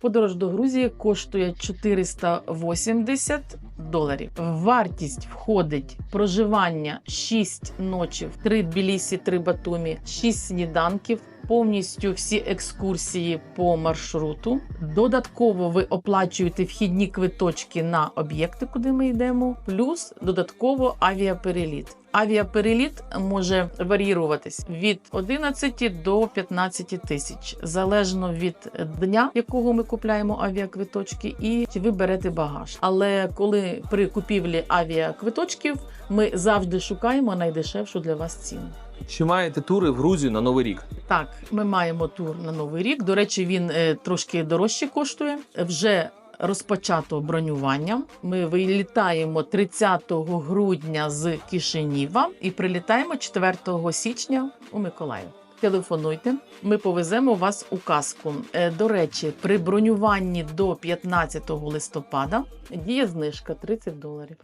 Подорож до Грузії коштує 480 доларів. Вартість входить проживання 6 ночів, 3 Тбілісі, 3 Батумі, 6 сніданків. Повністю всі екскурсії по маршруту. Додатково ви оплачуєте вхідні квиточки на об'єкти, куди ми йдемо, плюс додатково авіапереліт. Авіапереліт може варіюватись від 11 до 15 тисяч, залежно від дня, якого ми купляємо авіаквиточки, і чи ви берете багаж. Але коли при купівлі авіаквиточків ми завжди шукаємо найдешевшу для вас ціну. Чи маєте тури в Грузію на Новий рік? Так, ми маємо тур на новий рік. До речі, він е, трошки дорожче коштує. Вже розпочато бронювання. Ми вилітаємо 30 грудня з Кишиніва і прилітаємо 4 січня у Миколаїв. Телефонуйте, ми повеземо вас у казку. Е, До речі, при бронюванні до 15 листопада діє знижка 30 доларів.